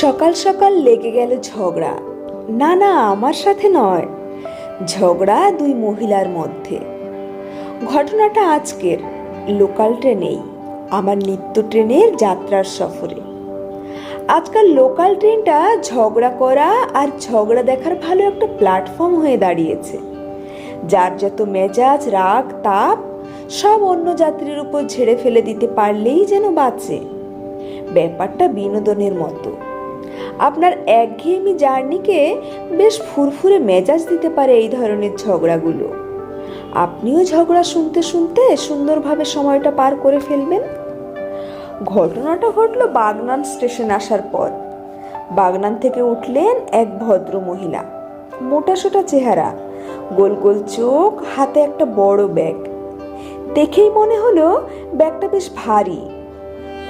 সকাল সকাল লেগে গেল ঝগড়া। না না, আমার সাথে নয়। ঝগড়া দুই মহিলার মধ্যে। ঘটনাটা আজকের। লোকাল ট্রেনেই। আমার নিত্য ট্রেনের যাত্রার সফরে। আজকাল লোকাল ট্রেনটা ঝগড়া করা আর ঝগড়া দেখার ভালো একটা প্ল্যাটফর্ম হয়ে দাঁড়িয়েছে। যার যত মেজাজ, রাগ, তাপ, সব অন্য যাত্রীর উপর ঝেড়ে ফেলে দিতে পারলেই যেন বাঁচে। ব্যাপারটা বিনোদনের মতো। আপনার একঘেয়েমি জার্নিকে বেশ ফুরফুরে মেজাজ দিতে পারে এই ধরনের ঝগড়াগুলো। আপনিও ঝগড়া শুনতে শুনতে সুন্দরভাবে সময়টা পার করে ফেলবেন। ঘটনাটা ঘটলো বাগনান স্টেশন আসার পর। বাগনান থেকে উঠলেন এক ভদ্র মহিলা। মোটাসোটা চেহারা, গোল গোল চোখ, হাতে একটা বড় ব্যাগ। দেখেই মনে হলো ব্যাগটা বেশ ভারী।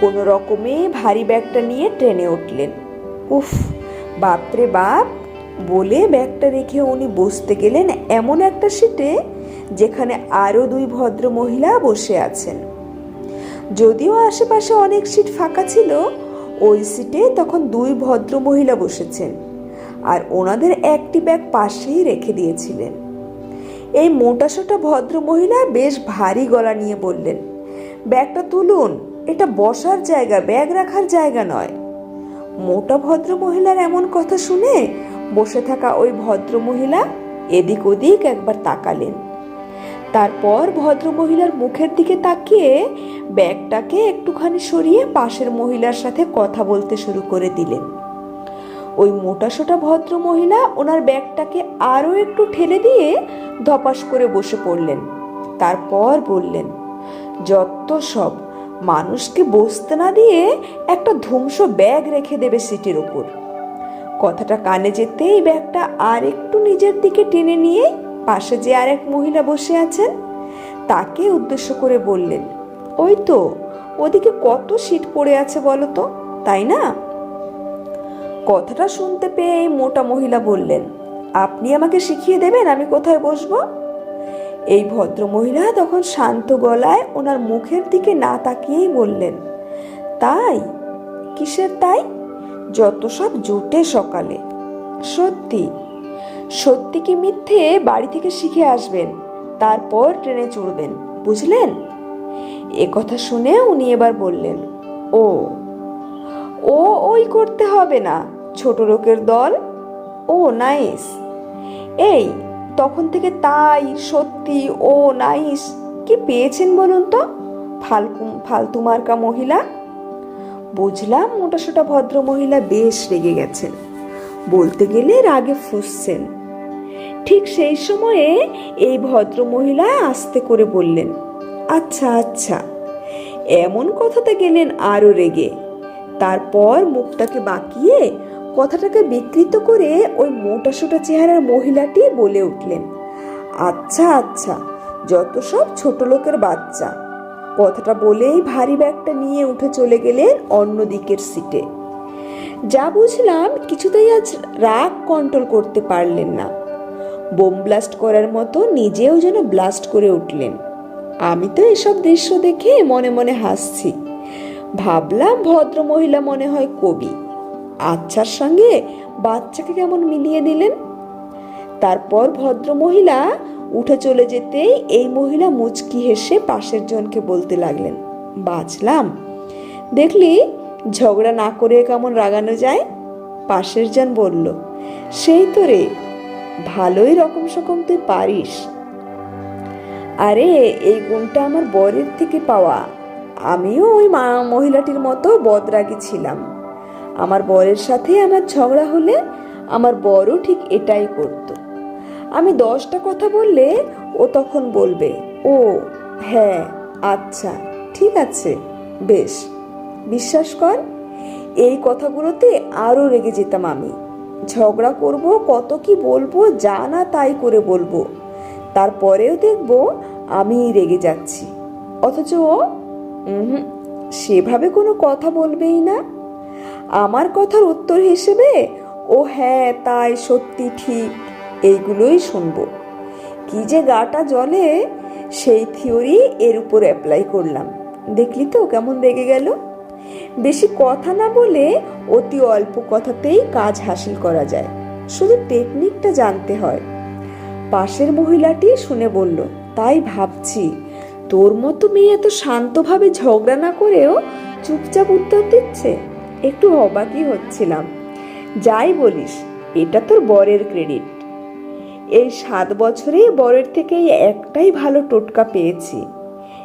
কোনো রকমে ভারী ব্যাগটা নিয়ে ট্রেনে উঠলেন। উফ, বাপরে বাপ। বলে ব্যাগটা রেখে উনি বসতে গেলেন এমন একটা সিটে যেখানে আরও দুই ভদ্র মহিলা বসে আছেন। যদিও আশেপাশে অনেক সিট ফাঁকা ছিল, ওই সিটে তখন দুই ভদ্র মহিলা বসেছেন আর ওনাদের একটি ব্যাগ পাশেই রেখে দিয়েছিলেন। এই মোটাসোটা ভদ্র মহিলা বেশ ভারী গলা নিয়ে বললেন, ব্যাগটা তুলুন, এটা বসার জায়গা, ব্যাগ রাখার জায়গা নয়। মোটা ভদ্র মহিলার এমন কথা শুনে বসে থাকা ওই ভদ্র মহিলা এদিক ওদিক একবার তাকালেন। তারপর ভদ্র মহিলার মুখের দিকে তাকিয়ে ব্যাগটাকে একটুখানি সরিয়ে পাশের মহিলার সাথে কথা বলতে শুরু করে দিলেন। ওই মোটাসোটা ভদ্র মহিলা ওনার ব্যাগটাকে আরও একটু ঠেলে দিয়ে ধপাস করে বসে পড়লেন। তারপর বললেন, যত সব মানুষকে বসতে না দিয়ে একটা ধ্বংস ব্যাগ রেখে দেবে সিটের ওপর। কথাটা কানে যেতেই ব্যাগটা আর একটু নিজের দিকে টেনে নিয়ে পাশে যে আর এক মহিলা বসে আছেন, তাকে উদ্দেশ্য করে বললেন, ওই তো, ওদিকে কত সিট পড়ে আছে বলো তো, তাই না? কথাটা শুনতে পেয়ে এই মোটা মহিলা বললেন, আপনি আমাকে শিখিয়ে দেবেন আমি কোথায় বসবো? এই ভদ্র মহিলা তখন শান্ত গলায় ওনার মুখের দিকে না তাকিয়েই বললেন, তাই? কিসের তাই? যত সব জুটে সকালে। সত্যি? সত্যি কি মিথ্যে বাড়ি থেকে শিখে আসবেন, তারপর ট্রেনে চড়বেন, বুঝলেন? এ কথা শুনে উনি এবার বললেন, ও ও ওই করতে হবে না, ছোট লোকের দল? ও, নাইস। এই তখন থেকে তাই, সত্যি, ও নাইস। কি পেয়েছেন বলুন তো? ফালতু ফালতু মার্কা মহিলা? বুঝলাম মোটাসোটা ভদ্র মহিলা বেশ রেগে গেছেন। বলতে গেলে রাগে ফুসছেন। ঠিক সেই সময়ে এই ভদ্র মহিলা আস্তে করে বললেন আচ্ছা আচ্ছা। এমন কথাতে গেলেন আরও রেগে। তারপর মুখটাকে বাঁকিয়ে কথাটাকে বিকৃত করে ওই মোটা সোটা চেহারার মহিলাটি বলে উঠলেন আচ্ছা আচ্ছা যত সব ছোট লোকের বাচ্চা। কথাটা বলেই ভারী ব্যাগটা নিয়ে উঠে চলে গেলেন অন্য দিকের সিটে। যা বুঝলাম, কিছুতেই আজ রাগ কন্ট্রোল করতে পারলেন না। বোম ব্লাস্ট করার মতো নিজেও যেন ব্লাস্ট করে উঠলেন। আমি তো এসব দৃশ্য দেখে মনে মনে হাসছি। ভাবলাম ভদ্র মহিলা মনে হয় কবি। আচ্ছার সঙ্গে বাচ্চাকে কেমন মিলিয়ে দিলেন? তারপর ভদ্র মহিলা উঠে চলে যেতেই এই মহিলা মুচকি হেসে পাশের জনকে বলতে লাগলেন, বাঁচলাম। দেখলি, ঝগড়া না করে কেমন রাগানো যায়? পাশের জন বলল, সেই তো রে, ভালোই রকম সকম তুই পারিস। আরে, এই গুণটা আমার বরের থেকে পাওয়া। আমিও ওই মা মহিলাটির মতো বদরাগী ছিলাম। আমার বরের সাথে আমার ঝগড়া হলে আমার বরও ঠিক এটাই করত। আমি দশটা কথা বললে ও তখন বলবে, ও হ্যাঁ আচ্ছা ঠিক আছে, বেশ, বিশ্বাস কর, এই কথাগুলোতে আরও রেগে যেতাম আমি। ঝগড়া করব, কত কি বলব, যা না তাই করে বলব। তারপরেও দেখব আমি রেগে যাচ্ছি। অথচ ও সেভাবে কোনো কথা বলবেই না। আমার কথার উত্তর হিসেবে, ও হ্যাঁ তাই সত্যি ঠিক, এইগুলোই শুনব। কি যে গাটা জ্বলে, সেই থিওরি এর উপর অ্যাপ্লাই করলাম। দেখলি তো কেমন রেগে গেল? বেশি কথা না বলে অতি অল্প কথাতেই কাজ হাসিল করা যায়। শুধু টেকনিকটা জানতে হয়। পাশের মহিলাটি শুনে বলল, তাই ভাবছি, তোর মতো মেয়ে এত শান্তভাবে ঝগড়া না করেও চুপচাপ উত্তর দিচ্ছে? একটু অবাকই হচ্ছিলাম। যাই বলিস, এটা তোর বরের ক্রেডিট। এই সাত বছরে বরের থেকে একটাই ভালো টোটকা পেয়েছি।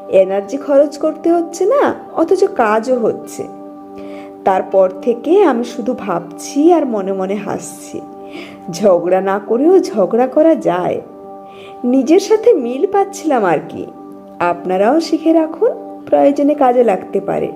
এনার্জি খরচ করতে হচ্ছে না, অথচ কাজও হচ্ছে। তারপর থেকে আমি শুধু ভাবছি আর মনে মনে হাসছি। ঝগড়া না করেও ঝগড়া করা যায়। নিজের সাথে মিল পাচ্ছিলাম আর কি। আপনারাও শিখে রাখুন, প্রয়োজনে কাজে লাগতে পারে।